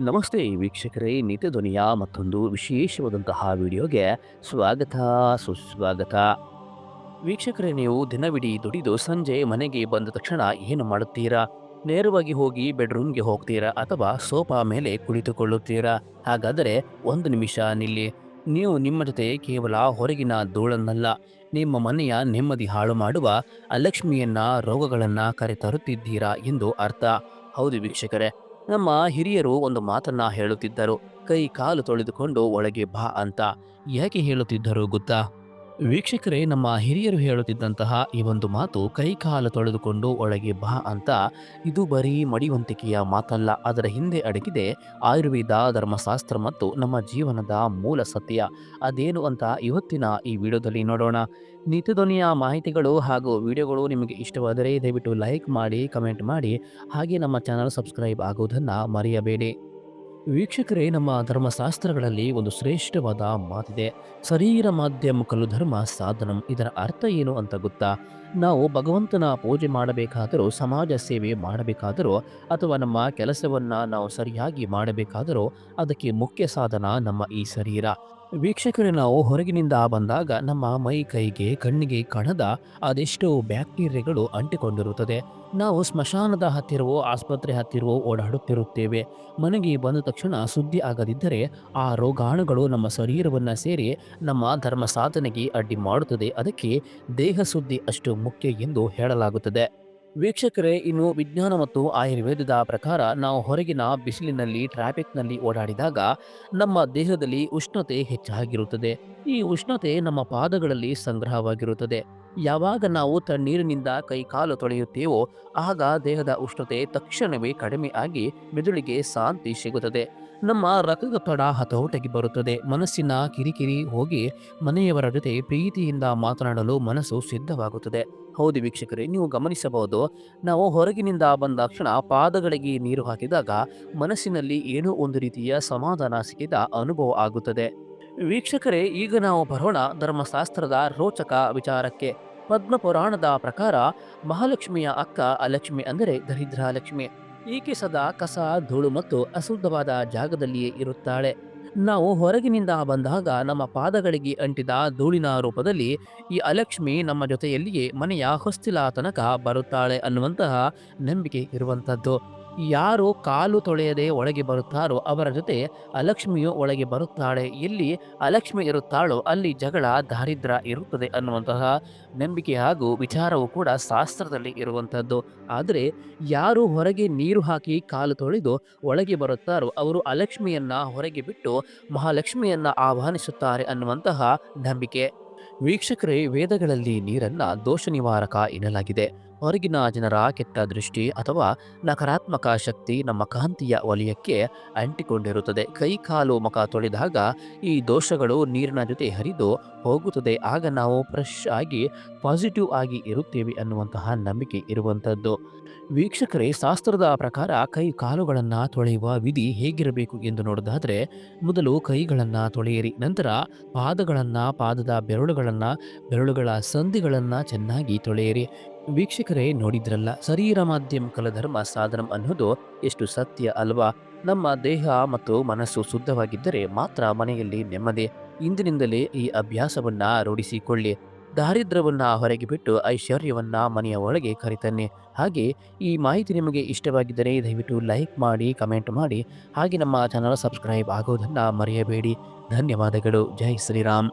ನಮಸ್ತೆ ವೀಕ್ಷಕರೇ ನಿತ್ಯ ಧ್ವನಿಯ ಮತ್ತೊಂದು ವಿಶೇಷವಾದಂತಹ ವಿಡಿಯೋಗೆ ಸ್ವಾಗತ, ಸುಸ್ವಾಗತ. ವೀಕ್ಷಕರೇ, ನೀವು ದಿನವಿಡೀ ದುಡಿದು ಸಂಜೆ ಮನೆಗೆ ಬಂದ ತಕ್ಷಣ ಏನು ಮಾಡುತ್ತೀರಾ? ನೇರವಾಗಿ ಹೋಗಿ ಬೆಡ್ರೂಮ್ಗೆ ಹೋಗ್ತೀರಾ ಅಥವಾ ಸೋಫಾ ಮೇಲೆ ಕುಳಿತುಕೊಳ್ಳುತ್ತೀರಾ? ಹಾಗಾದರೆ ಒಂದು ನಿಮಿಷ ನಿಲ್ಲಿ. ನೀವು ನಿಮ್ಮ ಜೊತೆ ಕೇವಲ ಹೊರಗಿನ ಧೂಳನ್ನಲ್ಲ, ನಿಮ್ಮ ಮನೆಯ ನೆಮ್ಮದಿ ಹಾಳು ಮಾಡುವ ಅಲಕ್ಷ್ಮಿಯನ್ನ, ರೋಗಗಳನ್ನ ಕರೆತರುತ್ತಿದ್ದೀರಾ ಎಂದು ಅರ್ಥ. ಹೌದು ವೀಕ್ಷಕರೇ ನಮ್ಮ ಹಿರಿಯರು ಒಂದು ಮಾತನ್ನ ಹೇಳುತ್ತಿದ್ದರು. ಕೈ ಕಾಲು ತೊಳೆದುಕೊಂಡು ಒಳಗೆ ಬಾ ಅಂತ ಯಾಕೆ ಹೇಳುತ್ತಿದ್ದರು ಗೊತ್ತಾ? ವೀಕ್ಷಕರೇ, ನಮ್ಮ ಹಿರಿಯರು ಹೇಳುತ್ತಿದ್ದಂತಹ ಈ ಒಂದು ಮಾತು ಕೈ ಕಾಲು ತೊಳೆದುಕೊಂಡು ಒಳಗೆ ಬಾ ಅಂತ ಇದು ಬರೀ ಮಡಿವಂತಿಕೆಯ ಮಾತಲ್ಲ, ಅದರ ಹಿಂದೆ ಅಡಗಿದೆ ಆಯುರ್ವೇದ, ಧರ್ಮಶಾಸ್ತ್ರ ಮತ್ತು ನಮ್ಮ ಜೀವನದ ಮೂಲ ಸತ್ಯ. ಅದೇನು ಅಂತ ಇವತ್ತಿನ ಈ ವಿಡಿಯೋದಲ್ಲಿ ನೋಡೋಣ. ನಿತ್ಯಧ್ವನಿಯ ಮಾಹಿತಿಗಳು ಹಾಗೂ ವಿಡಿಯೋಗಳು ನಿಮಗೆ ಇಷ್ಟವಾದರೆ ದಯವಿಟ್ಟು ಲೈಕ್ ಮಾಡಿ, ಕಮೆಂಟ್ ಮಾಡಿ, ಹಾಗೆ ನಮ್ಮ ಚಾನಲ್ ಸಬ್ಸ್ಕ್ರೈಬ್ ಆಗುವುದನ್ನು ಮರೆಯಬೇಡಿ. ವೀಕ್ಷಕರೇ, ನಮ್ಮ ಧರ್ಮಶಾಸ್ತ್ರಗಳಲ್ಲಿ ಒಂದು ಶ್ರೇಷ್ಠವಾದ ಮಾತಿದೆ. ಶರೀರ ಮಾಧ್ಯಮ ಕಲ್ಲು ಧರ್ಮ ಸಾಧನಂ. ಇದರ ಅರ್ಥ ಏನು ಅಂತ ಗೊತ್ತಾ? ನಾವು ಭಗವಂತನ ಪೂಜೆ ಮಾಡಬೇಕಾದರೂ, ಸಮಾಜ ಸೇವೆ ಮಾಡಬೇಕಾದರೂ, ಅಥವಾ ನಮ್ಮ ಕೆಲಸವನ್ನು ನಾವು ಸರಿಯಾಗಿ ಮಾಡಬೇಕಾದರೂ, ಅದಕ್ಕೆ ಮುಖ್ಯ ಸಾಧನ ನಮ್ಮ ಈ ಶರೀರ. ವೀಕ್ಷಕರೇ, ನಾವು ಹೊರಗಿನಿಂದ ಬಂದಾಗ ನಮ್ಮ ಮೈ ಕೈಗೆ, ಕಣ್ಣಿಗೆ ಕಣದ ಅದೆಷ್ಟೋ ಬ್ಯಾಕ್ಟೀರಿಯಾಗಳು ಅಂಟಿಕೊಂಡಿರುತ್ತದೆ. ನಾವು ಸ್ಮಶಾನದ ಹತ್ತಿರವೋ, ಆಸ್ಪತ್ರೆ ಹತ್ತಿರವೋ ಓಡಾಡುತ್ತಿರುತ್ತೇವೆ. ಮನೆಗೆ ಬಂದ ತಕ್ಷಣ ಸುದ್ದಿ ಆಗದಿದ್ದರೆ ಆ ರೋಗಾಣುಗಳು ನಮ್ಮ ಶರೀರವನ್ನು ಸೇರಿ ನಮ್ಮ ಧರ್ಮ ಸಾಧನೆಗೆ ಅಡ್ಡಿ ಮಾಡುತ್ತದೆ. ಅದಕ್ಕೆ ದೇಹ ಸುದ್ದಿ ಅಷ್ಟು ಮುಖ್ಯ ಎಂದು ಹೇಳಲಾಗುತ್ತದೆ. ವೀಕ್ಷಕರೇ, ಇನ್ನು ವಿಜ್ಞಾನ ಮತ್ತು ಆಯುರ್ವೇದದ ಪ್ರಕಾರ ನಾವು ಹೊರಗಿನ ಬಿಸಿಲಿನಲ್ಲಿ, ಟ್ರಾಫಿಕ್ನಲ್ಲಿ ಓಡಾಡಿದಾಗ ನಮ್ಮ ದೇಹದಲ್ಲಿ ಉಷ್ಣತೆ ಹೆಚ್ಚಾಗಿರುತ್ತದೆ. ಈ ಉಷ್ಣತೆ ನಮ್ಮ ಪಾದಗಳಲ್ಲಿ ಸಂಗ್ರಹವಾಗಿರುತ್ತದೆ. ಯಾವಾಗ ನಾವು ತಣ್ಣೀರಿನಿಂದ ಕೈ ಕಾಲು ತೊಳೆಯುತ್ತೇವೋ, ಆಗ ದೇಹದ ಉಷ್ಣತೆ ತಕ್ಷಣವೇ ಕಡಿಮೆ ಆಗಿ, ಮೆದುಳಿಗೆ ಶಾಂತಿ ಸಿಗುತ್ತದೆ. ನಮ್ಮ ರಕ್ತದೊತ್ತಡ ಹತೋಟಿಗೆ ಬರುತ್ತದೆ. ಮನಸ್ಸಿನ ಕಿರಿಕಿರಿ ಹೋಗಿ ಮನೆಯವರ ಜೊತೆ ಪ್ರೀತಿಯಿಂದ ಮಾತನಾಡಲು ಮನಸ್ಸು ಸಿದ್ಧವಾಗುತ್ತದೆ. ಹೌದು ವೀಕ್ಷಕರೇ, ನೀವು ಗಮನಿಸಬಹುದು, ನಾವು ಹೊರಗಿನಿಂದ ಬಂದಾಕ್ಷಣ ಪಾದಗಳಿಗೆ ನೀರು ಹಾಕಿದಾಗ ಮನಸ್ಸಿನಲ್ಲಿ ಏನೋ ಒಂದು ರೀತಿಯ ಸಮಾಧಾನ ಸಿಕ್ಕಿದ ಅನುಭವ ಆಗುತ್ತದೆ. ವೀಕ್ಷಕರೇ, ಈಗ ನಾವು ಬರೋಣ ಧರ್ಮಶಾಸ್ತ್ರದ ರೋಚಕ ವಿಚಾರಕ್ಕೆ. ಪದ್ಮ ಪುರಾಣದ ಪ್ರಕಾರ ಮಹಾಲಕ್ಷ್ಮಿಯ ಅಕ್ಕ ಅಲಕ್ಷ್ಮಿ ಅಂದರೆ ದರಿದ್ರ ಲಕ್ಷ್ಮಿ ಈಕೆ ಸದಾ ಕಸ, ಧೂಳು ಮತ್ತು ಅಶುದ್ಧವಾದ ಜಾಗದಲ್ಲಿಯೇ ಇರುತ್ತಾಳೆ. ನಾವು ಹೊರಗಿನಿಂದ ಬಂದಾಗ ನಮ್ಮ ಪಾದಗಳಿಗೆ ಅಂಟಿದ ಧೂಳಿನ ರೂಪದಲ್ಲಿ ಈ ಅಲಕ್ಷ್ಮಿ ನಮ್ಮ ಜೊತೆಯಲ್ಲಿಯೇ ಮನೆಯ ಹೊಸ್ತಿಲ ಬರುತ್ತಾಳೆ ಅನ್ನುವಂತಹ ನಂಬಿಕೆ ಇರುವಂಥದ್ದು. ಯಾರು ಕಾಲು ತೊಳೆಯದೆ ಒಳಗೆ ಬರುತ್ತಾರೋ ಅವರ ಜೊತೆ ಅಲಕ್ಷ್ಮಿಯು ಒಳಗೆ ಬರುತ್ತಾಳೆ. ಎಲ್ಲಿ ಅಲಕ್ಷ್ಮಿ ಇರುತ್ತಾಳೋ ಅಲ್ಲಿ ಜಗಳ ದಾರಿದ್ರ್ಯ ಇರುತ್ತದೆ ಅನ್ನುವಂತಹ ನಂಬಿಕೆ ಹಾಗೂ ವಿಚಾರವು ಕೂಡ ಶಾಸ್ತ್ರದಲ್ಲಿ ಇರುವಂಥದ್ದು. ಆದರೆ ಯಾರು ಹೊರಗೆ ನೀರು ಹಾಕಿ ಕಾಲು ತೊಳೆದು ಒಳಗೆ ಬರುತ್ತಾರೋ ಅವರು ಅಲಕ್ಷ್ಮಿಯನ್ನು ಹೊರಗೆ ಬಿಟ್ಟು ಮಹಾಲಕ್ಷ್ಮಿಯನ್ನು ಆಹ್ವಾನಿಸುತ್ತಾರೆ ಅನ್ನುವಂತಹ ನಂಬಿಕೆ. ವೀಕ್ಷಕರೇ, ವೇದಗಳಲ್ಲಿ ನೀರನ್ನು ದೋಷ ನಿವಾರಕ ಎನ್ನಲಾಗಿದೆ. ಹೊರಗಿನ ಜನರ ಕೆಟ್ಟ ದೃಷ್ಟಿ ಅಥವಾ ನಕಾರಾತ್ಮಕ ಶಕ್ತಿ ನಮ್ಮ ಕಾಂತಿಯ ವಲಯಕ್ಕೆ ಅಂಟಿಕೊಂಡಿರುತ್ತದೆ. ಕೈ ಕಾಲು ಮುಖ ತೊಳೆದಾಗ ಈ ದೋಷಗಳು ನೀರಿನ ಜೊತೆ ಹರಿದು ಹೋಗುತ್ತದೆ. ಆಗ ನಾವು ಫ್ರೆಶ್ ಆಗಿ ಪಾಸಿಟಿವ್ ಆಗಿ ಇರುತ್ತೇವೆ ಅನ್ನುವಂತಹ ನಂಬಿಕೆ ಇರುವಂಥದ್ದು. ವೀಕ್ಷಕರೇ, ಶಾಸ್ತ್ರದ ಪ್ರಕಾರ ಕೈ ಕಾಲುಗಳನ್ನು ತೊಳೆಯುವ ವಿಧಿ ಹೇಗಿರಬೇಕು ಎಂದು ನೋಡೋದಾದರೆ, ಮೊದಲು ಕೈಗಳನ್ನು ತೊಳೆಯಿರಿ, ನಂತರ ಪಾದಗಳನ್ನು, ಪಾದದ ಬೆರಳುಗಳನ್ನು, ಬೆರಳುಗಳ ಸಂಧಿಗಳನ್ನು ಚೆನ್ನಾಗಿ ತೊಳೆಯಿರಿ. ವೀಕ್ಷಕರೇ ನೋಡಿದ್ರಲ್ಲ, ಶರೀರ ಮಾಧ್ಯಮ ಕಲಧರ್ಮ ಸಾಧನಂ ಅನ್ನೋದು ಎಷ್ಟು ಸತ್ಯ ಅಲ್ವಾ? ನಮ್ಮ ದೇಹ ಮತ್ತು ಮನಸ್ಸು ಶುದ್ಧವಾಗಿದ್ದರೆ ಮಾತ್ರ ಮನೆಯಲ್ಲಿ ನೆಮ್ಮದಿ. ಇಂದಿನಿಂದಲೇ ಈ ಅಭ್ಯಾಸವನ್ನ ರೂಢಿಸಿಕೊಳ್ಳಿ. ದಾರಿದ್ರ್ಯವನ್ನ ಹೊರಗೆ ಬಿಟ್ಟು ಐಶ್ವರ್ಯವನ್ನ ಮನೆಯ ಒಳಗೆ ಕರಿತನ್ನಿ. ಹಾಗೆ ಈ ಮಾಹಿತಿ ನಿಮಗೆ ಇಷ್ಟವಾಗಿದ್ದರೆ ದಯವಿಟ್ಟು ಲೈಕ್ ಮಾಡಿ, ಕಮೆಂಟ್ ಮಾಡಿ. ಹಾಗೆ ನಮ್ಮ ಚಾನಲ್ ಸಬ್ಸ್ಕ್ರೈಬ್ ಆಗೋದನ್ನು ಮರೆಯಬೇಡಿ. ಧನ್ಯವಾದಗಳು. ಜೈ ಶ್ರೀರಾಮ್.